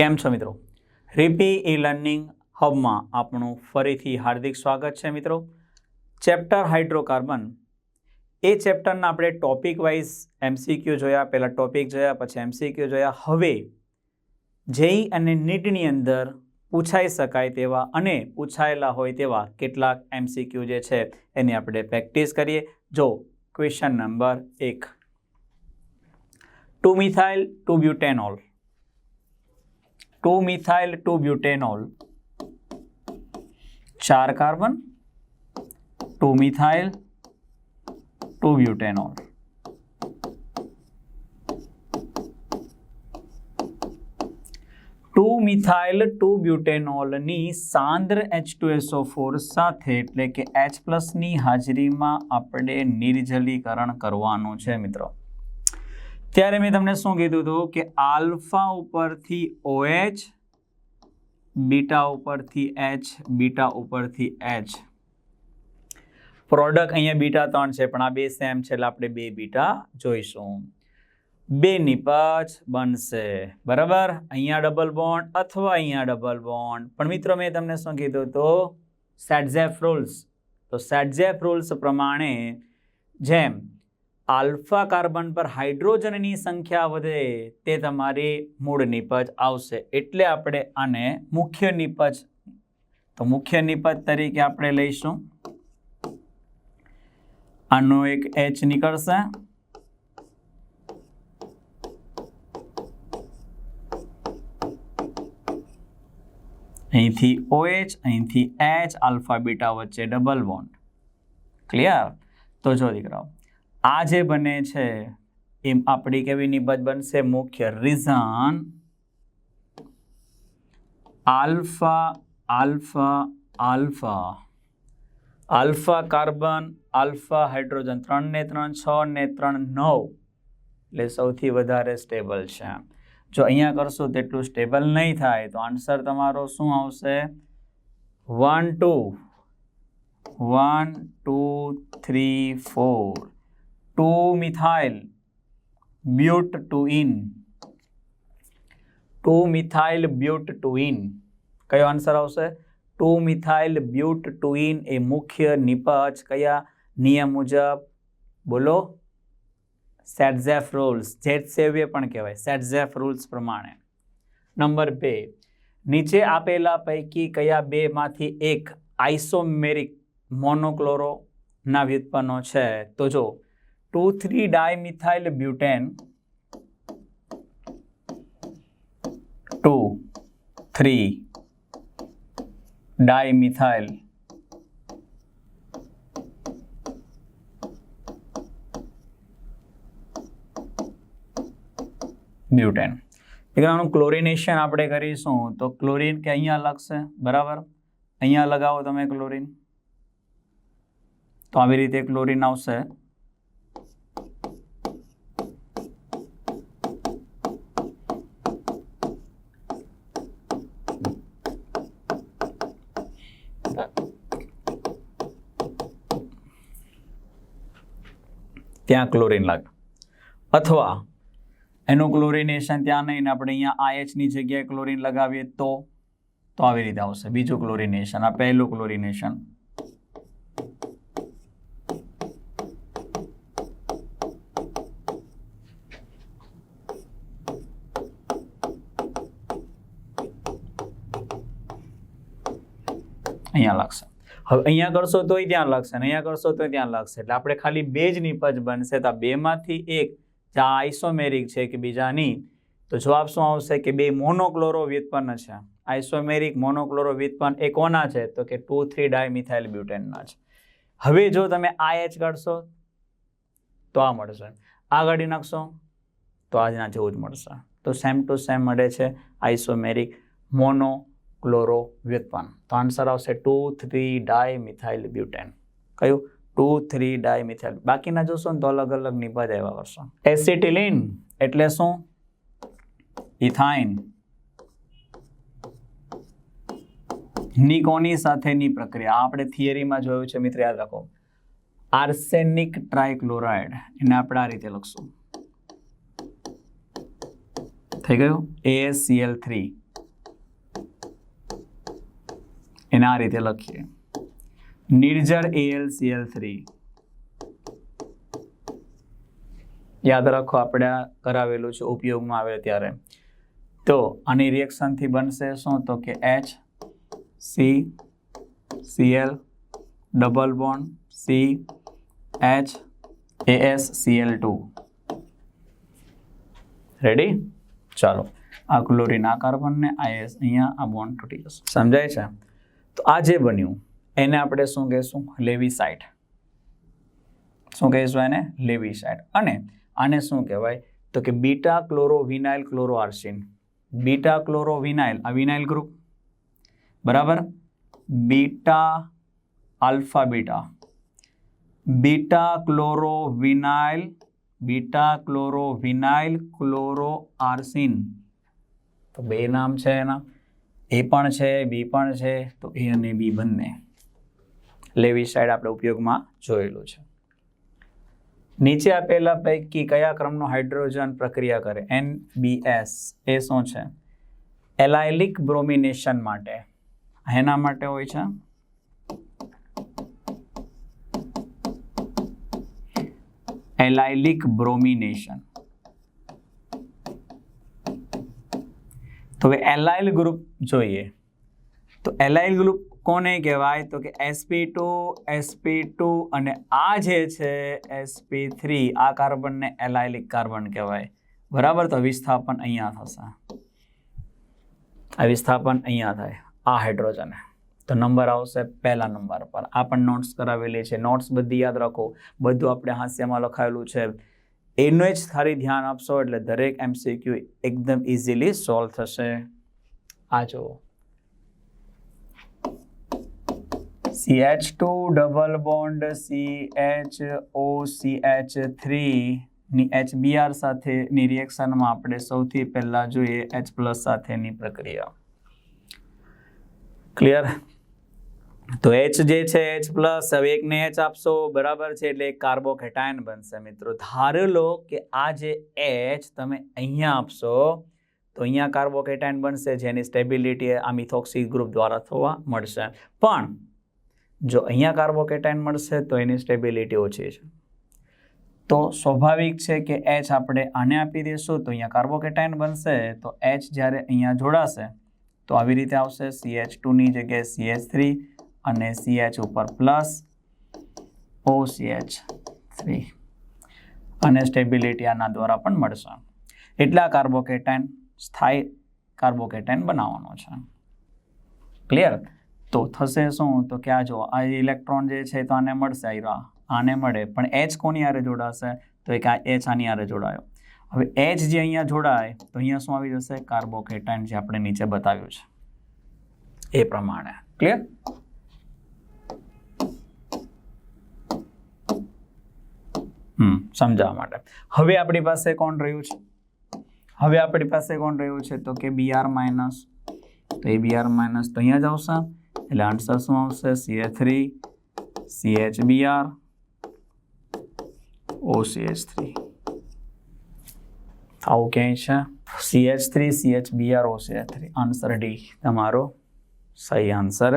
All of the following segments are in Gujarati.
કેમ છો મિત્રો? રીપી ઈ લર્નિંગ હબમાં આપણું ફરીથી હાર્દિક સ્વાગત છે મિત્રો. Chapter hydrocarbon. એ ચેપ્ટરના આપણે ટોપિક વાઇઝ એમસીક્યુ જોયા, પહેલાં ટોપિક જોયા, પછી એમસીક્યુ જોયા. હવે જેઈ અને નીટની અંદર પૂછાઈ શકાય તેવા અને પૂછાયેલા હોય તેવા કેટલાક એમસીક્યુ જે છે એની આપણે પ્રેક્ટિસ કરીએ. જો, ક્વેશ્ચન નંબર એક. Two methyl, two butanol. Two methyl two butanol ચાર carbon two methyl two butanol two methyl two બ્યુટેનોલની સાંદ્ર H two S O four સાથે એટલે કે એચ પ્લસની હાજરીમાં આપણે નિર્જલીકરણ કરવાનું છે, મિત્રો. ત્યારે મેં તમને શું કીધું હતું કે આલ્ફા ઉપરથી ઓએચ, બીટા ઉપરથી એચ, બીટા ઉપરથી એચ. પ્રોડક્ટ અહીંયા બીટા ત્રણ છે, પણ આ બે સેમ છે, એટલે આપણે બે બીટા જોઈશું. બે નિપજ બનશે. બરાબર? અહીંયા ડબલ બોન્ડ અથવા અહીંયા ડબલ બોન્ડ પણ મિત્રો, મેં તમને શું કીધું તો સેટઝેફ રૂલ્સ તો સેટઝેફ રૂલ્સ પ્રમાણે જેમ આલ્ફા કાર્બન પર હાઇડ્રોજનની સંખ્યા વધે તે તમારી મૂળ નિપજ આવશે. એટલે આપણે આને મુખ્ય નિપજ, તો મુખ્ય નિપજ તરીકે આપણે લઈશું. આનો એક એચ નીકળશે. અહીંથી ઓએચ અહીંથી એચ આલ્ફા, બીટા વચ્ચે ડબલ બોન્ડ ક્લિયર તો જો દીકરાઓ આ જે બને છે, એમ આપણી કેવી નિબત બનશે? મુખ્ય reason alpha alpha alpha. Alpha carbon, alpha hydrogen ત્રણ ને ત્રણ છ, ને ત્રણ નવ. એટલે સૌથી વધારે સ્ટેબલ છે. જો અહીંયા કરશો તેટલું સ્ટેબલ નહીં થાય. તો આન્સર તમારો શું આવશે? One two one two three four two methyl but two ene two methyl but two ene કયો આન્સર આવશે? Two methyl but two ene એ મુખ્ય નિપજ કયા નિયમ મુજબ? બોલો. સેટઝેફ રૂલ્સ જેટ સેવ્ય પણ કહેવાય. સેટઝેફ રૂલ્સ પ્રમાણે. નંબર બે. નીચે આપેલા પૈકી કયા બેમાંથી એક આઇસોમેરિક મોનોક્લોરોના વ્યુત્પન્નો છે? તો જો two three dimethyl butane. Two three dimethyl. Butane. આનું ક્લોરિનેશન આપણે કરીશું. તો ક્લોરિન કે અહીંયા લગશે બરાબર? અહીંયા લગાવો તમે ક્લોરિન. તો આવી રીતે ક્લોરિન આવશે. ત્યાં ક્લોરિન લાગે. અથવા એનું ક્લોરિનેશન ત્યાં નહીં આપણે અહીંયા આઈએચની જગ્યાએ ક્લોરિન લગાવીએ તો તો આવી રીતે આવશે. બીજું ક્લોરિનેશન આ પહેલું ક્લોરિનેશન લાગશે. હવે અહીંયા કરશો તોય ત્યાં લાગશે અને અહીંયા કરશો તોય ત્યાં લાગશે. એટલે આપણે ખાલી બે જ નિપજ બનશે તો બેમાંથી એક જે આઇસોમેરિક છે કે બીજાની, તો જવાબ શું આવશે કે બે મોનોક્લોરો વ્યુત્પન્ન છે. આઇસોમેરિક મોનોક્લોરો વ્યુત્પન્ન એ કોના છે? તો કે ટુ થ્રી ડાયમિથાઇલ બ્યુટેનના છે. હવે જો તમે આ એચ કાઢશો, તો આ મળશે. આ કાઢી નાખશો, તો આજના જેવું જ મળશે. તો સેમ ટુ સેમ મળે છે આઇસોમેરિક મોનોક્લોરો વ્યુત્પન્ન તો આન્સર આવશે ટુ થ્રી ડાયમિથાઇલ બ્યુટેન. કયું? Two three dimethyl. બાકીના જોશો ને તો અલગ અલગ નિબંધ આવ્યા કરશો એસિટિલિન એટલે શું? ઇથાઇન. ની કોની સાથેની પ્રક્રિયા. આપણે થિયરીમાં જોયું છે, મિત્ર, યાદ રાખો. Arsenic trichloride. એને આપણે આ રીતે લખશું. થઈ ગયું? A S C L three. એને આ રીતે લખીએ. નિર્જર એલ થ્રી યાદ રાખો, આપણે આ કરાવેલું છે, ઉપયોગમાં આવે ત્યારે. તો આની રિએક્શનથી બનશે શું? તો કે H C C L double bond C H A S C L two ready ચાલો. આ ક્લોરીન આ કાર્બનને આ એસ અહીંયા આ બોન્ડ તૂટી જશે. સમજાય છે? તો આ જે બન્યું, એને આપણે શું કહીશું? લેવી સાઇટ શું કહીશું એને? લેવી સાઇટ અને આને શું કહેવાય? તો કે beta chloro vinyl chloro arsine. Beta chloro vinyl. આ વિનાઇલ ગ્રુપ? બરાબર? Beta alpha beta. Beta chloro vinyl, beta chloro vinyl chloro arsine. તો બે નામ છે એના. એ પણ છે, બી પણ છે, તો એ અને બી બંને. લેવી સાઈડ આપણે ઉપયોગમાં જોયેલું છે. નીચે આપેલા પૈકી કયા ક્રમનો હાઇડ્રોજન પ્રક્રિયા કરે? એન, બી, એસ. એ શું છે? એલાયલિક બ્રોમિનેશન માટે. એના માટે હોય છે? Allylic bromination. તો હવે એલાઇલ ગ્રુપ જોઈએ. તો એલાઇલ ગ્રુપ કોને કહેવાય? તો કે એસપી ટુ એસપી ટુ અને આ જે છે એસપી થ્રી આ કાર્બનને એલાઇલિક કાર્બન કહેવાય. બરાબર? તો વિસ્થાપન અહીંયા થશે. આ વિસ્થાપન અહીંયા થાય. આ હાઇડ્રોજન તો નંબર આવશે પહેલા નંબર પર. આ પણ નોટ્સ કરાવેલી છે. નોટ્સ બધી યાદ રાખો. બધું આપણે હાસ્યમાં લખાયેલું છે. એનો જ ખાલી ધ્યાન આપશો એટલે દરેક એમસીક્યુ એકદમ ઇઝીલી સોલ્વ થશે. આ H two double bond C H O C H થ્રીની H B R સાથેની રિએક્શનમાં આપણે સૌથી પહેલા જોઈએ એચ પ્લસ સાથેની પ્રક્રિયા. ક્લિયર તો એચ જે છે એચ પ્લસ હવે એકને એચ આપશો. બરાબર છે, એટલે એક કાર્બોકેટાયન બનશે મિત્રો. ધારો લો કે આ જે એચ તમે અહીંયા આપશો, તો અહીંયા કાર્બોકેટાયન બનશે, જેની સ્ટેબિલિટી આ મિથોક્સી ગ્રુપ દ્વારા થવા મળશે. પણ, જો અહીંયા કાર્બોકેટાયન મળશે, તો એની સ્ટેબિલિટી ઓછી છે. તો સ્વાભાવિક છે કે એચ આપણે આને આપી દઈશું, તો અહીંયા કાર્બોકેટાયન બનશે. તો એચ જ્યારે અહીંયા જોડાશે, તો આવી રીતે આવશે. સી એચ ટુની જગ્યાએ સી એચ થ્રી અને સી એચ ઉપર plus O C H three અને સ્ટેબિલિટી આના દ્વારા પણ મળશે. એટલા કાર્બોકેટાઇન સ્થાયી કાર્બોકેટાઇન બનાવવાનો છે. ક્લિયર તો થશે શું? તો કે આ જો આ ઇલેક્ટ્રોન જે છે તો આને મળશે આયરા. આને મળે. પણ એચ કોની આરે જોડાશે? તો એક આ એચ આની આરે જોડાયો. હવે એચ જે અહીંયા જોડાય, તો અહીંયા શું આવી જશે? કાર્બોકેટાઇન જે આપણે નીચે બતાવ્યું છે. એ પ્રમાણે. ક્લિયર સમજાવવા માટે. હવે આપણી પાસે કોણ રહ્યું છે? હવે આપણી પાસે કોણ રહ્યું છે? તો કે બીઆર માઇનસ તો એ બીઆર માઇનસ તો અહીંયા જ આવશે. એટલે આન્સર શું આવશે? C A three C H B R O C H three આવું ક્યાંય છે? C H three C H B R O C H three answer D તમારો સહી આન્સર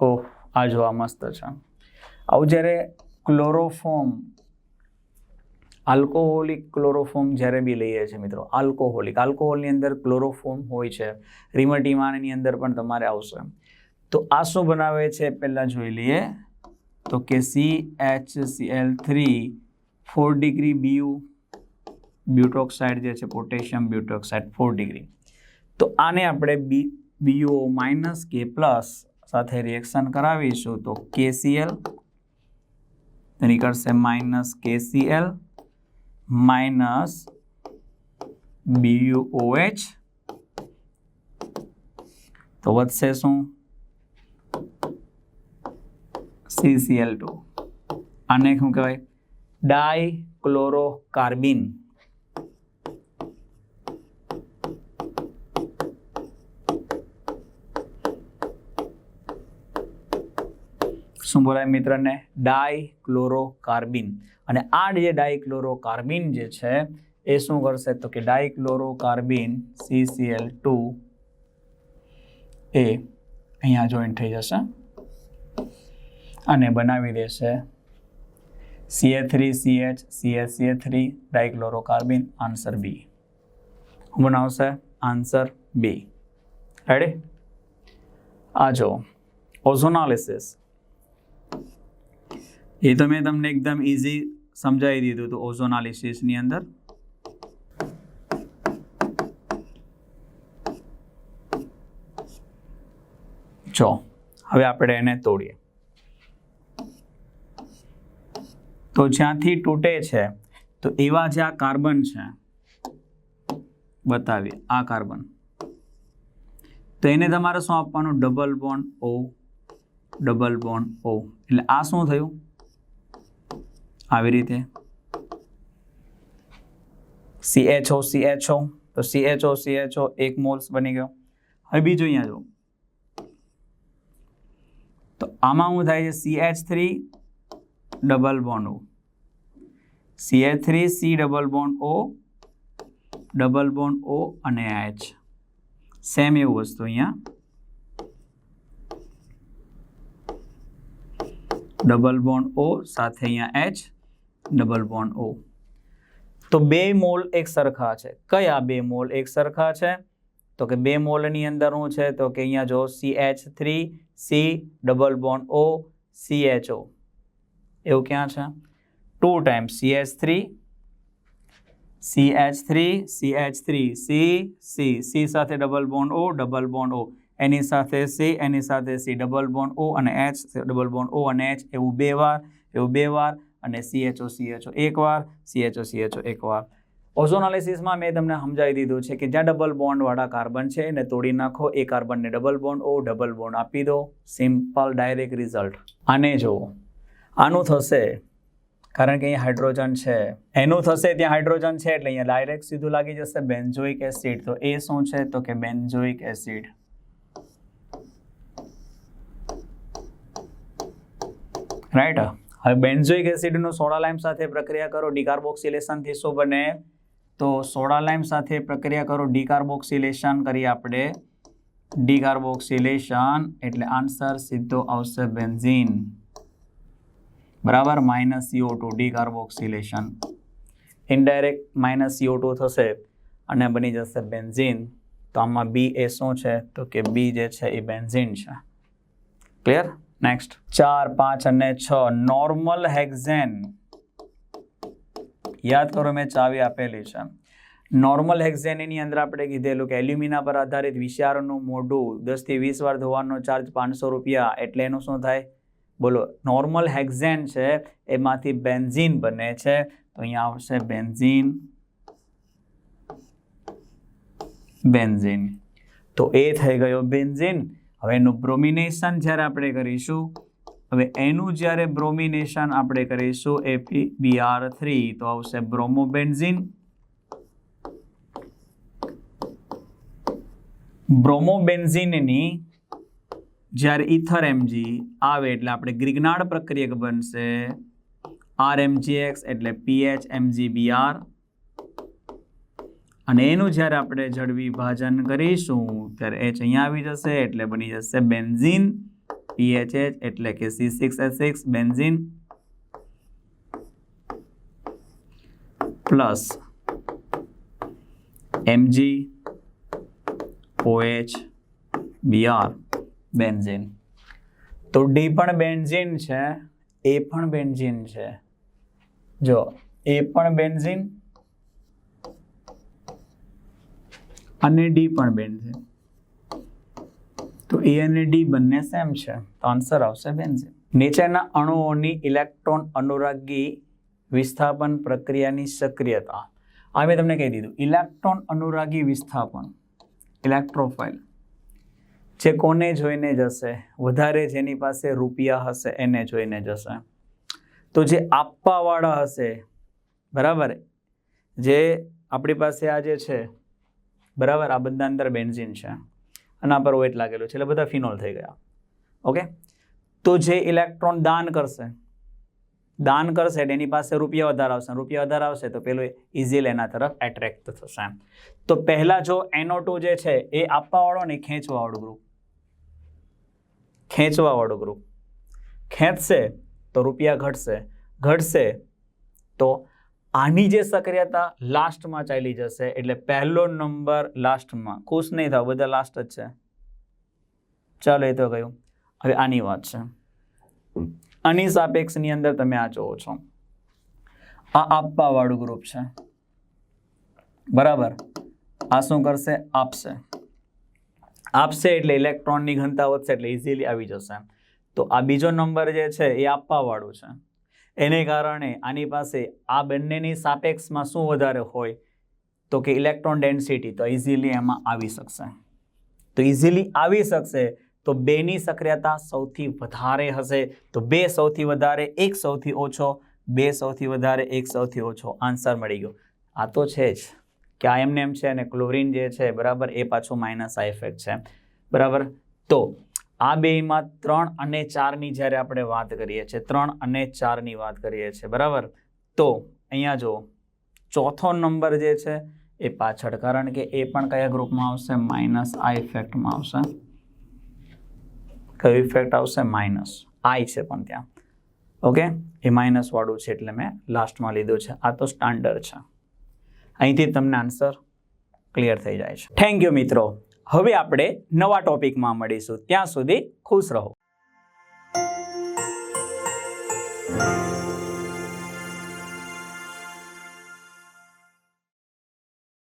ઓહ, આ જોવા મસ્ત છે. આવું જ્યારે ક્લોરોફોર્મ. આલ્કોહોલિક ક્લોરોફોર્મ જ્યારે બી લઈએ છીએ મિત્રો, આલ્કોહોલિક. આલ્કોહોલની અંદર ક્લોરોફોર્મ હોય છે. રીમટીમાની અંદર પણ તમારે આવશે. તો આ શું બનાવે છે? પહેલાં જોઈ લઈએ. તો કે C H C L three four degree B U butoxide જે છે પોટેશિયમ બ્યુટોક્સાઇડ ફોર ડિગ્રી તો આને આપણે B B O minus K plus સાથે રિએક્શન કરાવીશું. તો કેસીએલ નીકળશે માઇનસ કેસીએલ માઇનસ બીયુઓએચ તો વધશે શું સીસીએલ ટુ આને શું કહેવાય ડાય ક્લોરોકાર્બિન શું બોલાય મિત્રને ડાયક્લોરોકાર્બિન. અને આ જે ડાયક્લોરોકાર્બિન જે છે, એ શું કરશે? તો કે ડાયક્લોરોકાર્બિન સીસીએલ ટુ એ અહીંયા જોઈન્ટ થઈ જશે અને બનાવી દેશે C A three C H C A C A three dichlorocarbene answer B શું બનાવશે આન્સર બી રેડી આ જો ઓઝોનાલિસિસ એ તો મેં તમને એકદમ ઇઝી સમજાવી દીધું હતું ઓઝોનાલિસિસની અંદર. જો, હવે આપણે એને તોડીએ. તો જ્યાંથી તૂટે છે, તો એવા જે આ કાર્બન છે, બતાવીએ, આ કાર્બન. તો એને તમારે શું આપવાનું? Double bond O double bond O એટલે આ શું થયું? આવી રીતે. C H O C H O તો C H O C H O એક મોલ્સ બની ગયો. હવે બીજું અહીંયા જો તો આમાં શું થાય છે? C H three double bond O C H three C double bond O double bond O અને એચ સેમ એવું વસ્તુ અહીંયા. ડબલ બોન્ડ ઓ સાથે અહીંયા એચ ડબલ બોન્ડ ઓ તો બે મોલ એક સરખા છે. કયા બે મોલ એક સરખા છે? તો કે બે મોલની અંદર શું છે, તો કે અહીંયા જો C H three C double bond O C H O એવું ક્યાં છે? Two times C H three C H three C H three C C C સાથે double bond O double bond O એની સાથે સી એની સાથે સી ડબલ બોન્ડ ઓ અને એચ ડબલ બોન્ડ ઓ અને એચ એવું બે વાર, એવું બે વાર. અને સીએચઓ સીએચઓ એક વાર સીએચઓ સીએચઓ એક વાર ઓઝોનાલિસિસમાં મેં તમને સમજાવી દીધું છે કે જ્યાં ડબલ બોન્ડવાળા કાર્બન છે, એને તોડી નાખો. એ કાર્બનને double bond O double bond આપી દો. સિમ્પલ ડાયરેક્ટ રિઝલ્ટ આને જુઓ. આનું થશે, કારણ કે અહીંયા હાઇડ્રોજન છે. એનું થશે ત્યાં હાઇડ્રોજન છે, એટલે અહીંયા ડાયરેક્ટ સીધું લાગી જશે બેન્ઝોઇક એસિડ તો એ શું છે? તો કે બેન્ઝોઇક એસિડ રાઈટ હવે બેન્ઝોઇક એસિડનો સોડા લાઇમ સાથે પ્રક્રિયા કરો ડિકાર્બોક્સિલેશનથી શું બને. તો સોડા લાઇમ સાથે પ્રક્રિયા કરો, ડિકાર્બોક્સિલેશન કરીએ આપણે. ડિકાર્બોક્સિલેશન એટલે આન્સર સીધો આવશે બેન્ઝીન. બરાબર? Minus C O two decarboxylation. Indirect minus C O two થશે અને બની જશે બેન્ઝીન. તો આમાં બી એ શું છે? તો કે બી જે છે એ બેન્ઝીન છે. ક્લિયર? નેક્સ્ટ ચાર, પાંચ અને છ. નોર્મલ હેક્ઝેન યાદ કરો, મેં ચાવી આપેલી છે. નોર્મલ હેક્ઝેનની અંદર આપણે કીધેલું કે એલ્યુમિના પર આધારિત વિષારનું મોઢું દસથી વીસ વાર ધોવાનો ચાર્જ પાંચસો રૂપિયા. એટલે એનું શું થાય? બોલો નોર્મલ હેક્ઝેન છે, એમાંથી બેન્ઝીન બને છે. તો અહીંયા આવશે બેન્ઝીન બેન્ઝીન તો એ થઈ ગયો બેન્ઝીન હવે એનું બ્રોમિનેશન જ્યારે આપણે કરીશું, હવે એનું જ્યારે બ્રોમિનેશન આપણે કરીશું, એ બી આર થ્રી તો આવશે બ્રોમોબેન્ઝિન બ્રોમોબેન્ઝિનની જ્યારે ઇથર એમજી આવે એટલે આપણે ગ્રિગ્નાર્ડ પ્રક્રિયક બનશે આર એમજી એક્સ એટલે P H M G B R અને એનું જ્યારે આપણે જળ વિભાજન કરીશું, ત્યારે એચ અહીંયા આવી જશે, એટલે બની જશે બેન્ઝીન. પીએચએચ એટલે કે C six H six benzene. Plus M G, O H, B R, benzene. તો ડી પણ બેન્ઝીન છે, એ પણ બેન્ઝીન છે. જો, એ પણ બેન્ઝીન અને ડી પણ છે. તો એ અને ડી બંને સેમ છે. તો આન્સર આવશે બેન્ઝીન નીચેના અણુઓની ઇલેક્ટ્રોન અનુરાગી વિસ્થાપન પ્રક્રિયાની સક્રિયતા. આ મેં તમને કહી દીધું. ઇલેક્ટ્રોન અનુરાગી વિસ્થાપન ઇલેક્ટ્રોફાઇલ જે કોને જોઈને જશે? વધારે જેની પાસે રૂપિયા હશે, એને જોઈને જશે. તો જે આપવાવાળા હશે, બરાબર? જે આપણી પાસે આ જે છે બરાબર? આ બધા અંદર બેન્ઝીન છે. અને આ પર વેટ લાગેલું છે. એટલે બધા ફિનોલ થઈ ગયા. ઓકે? તો જે ઇલેક્ટ્રોન દાન કરશે દાન કરશે એની પાસે રૂપિયા વધારે આવશે. રૂપિયા વધારે આવશે તો પેલું ઇઝીલી એના તરફ એટ્રેક્ટ થશે. તો પહેલાં જો એનો ટુ જે છે એ આપવાવાળો ને ખેંચવાવાળું ગ્રુપ ખેંચવાવાળું ગ્રુપ ખેંચશે તો રૂપિયા ઘટશે. ઘટશે તો આની જે સક્રિયતા લાસ્ટમાં ચાલી જશે, એટલે પહેલો નંબર લાસ્ટમાં. ખુશ નહીં થાવ, બધા લાસ્ટ જ છે. ચાલો એ તો ગયું હવે આની વાત છે. આની સાપેક્ષની અંદર તમે આ જોવો છો. આ આપવાવાળું ગ્રુપ છે. બરાબર? આ શું કરશે? આપશે. આપશે એટલે ઇલેક્ટ્રોનની ઘનતા વધશે, એટલે ઇઝીલી આવી જશે. તો આ બીજો નંબર જે છે, એ આપવાવાળું છે. એને કારણે આની પાસે આ બંનેની સાપેક્ષમાં શું વધારે હોય તો કે ઇલેક્ટ્રોન ડેન્સિટી તો ઇઝીલી એમાં આવી શકશે. તો ઇઝીલી આવી શકશે તો બેની સક્રિયતા સૌથી વધારે હશે. તો બે સૌથી વધારે, એક સૌથી ઓછો, બે સૌથી વધારે, એક સૌથી ઓછો. આન્સર મળી ગયો. આ તો છે જ. કે આ એમને એમ છે અને ક્લોરિન જે છે, બરાબર, એ પાછું માઇનસ આ ઇફેક્ટ છે. બરાબર? તો આ બેમાં ત્રણ અને ચારની જ્યારે આપણે વાત કરીએ છીએ, ત્રણ અને ચારની વાત કરીએ છીએ, બરાબર? તો અહીંયા જો ચોથો નંબર જે છે એ પાછળ, કારણ કે એ પણ કયા ગ્રુપમાં આવશે? માઇનસ આ ઇફેક્ટમાં આવશે. કયો ઇફેક્ટ આવશે? માઇનસ. આઈ છે પણ ત્યાં. ઓકે? એ માઇનસવાળું છે એટલે મેં લાસ્ટમાં લીધું છે. આ તો સ્ટાન્ડર્ડ છે. અહીંથી તમને આન્સર ક્લિયર થઈ જાય છે. થેન્ક યુ મિત્રો. હવે આપણે નવા ટોપિકમાં મળીશું. ત્યાં સુધી ખુશ રહો.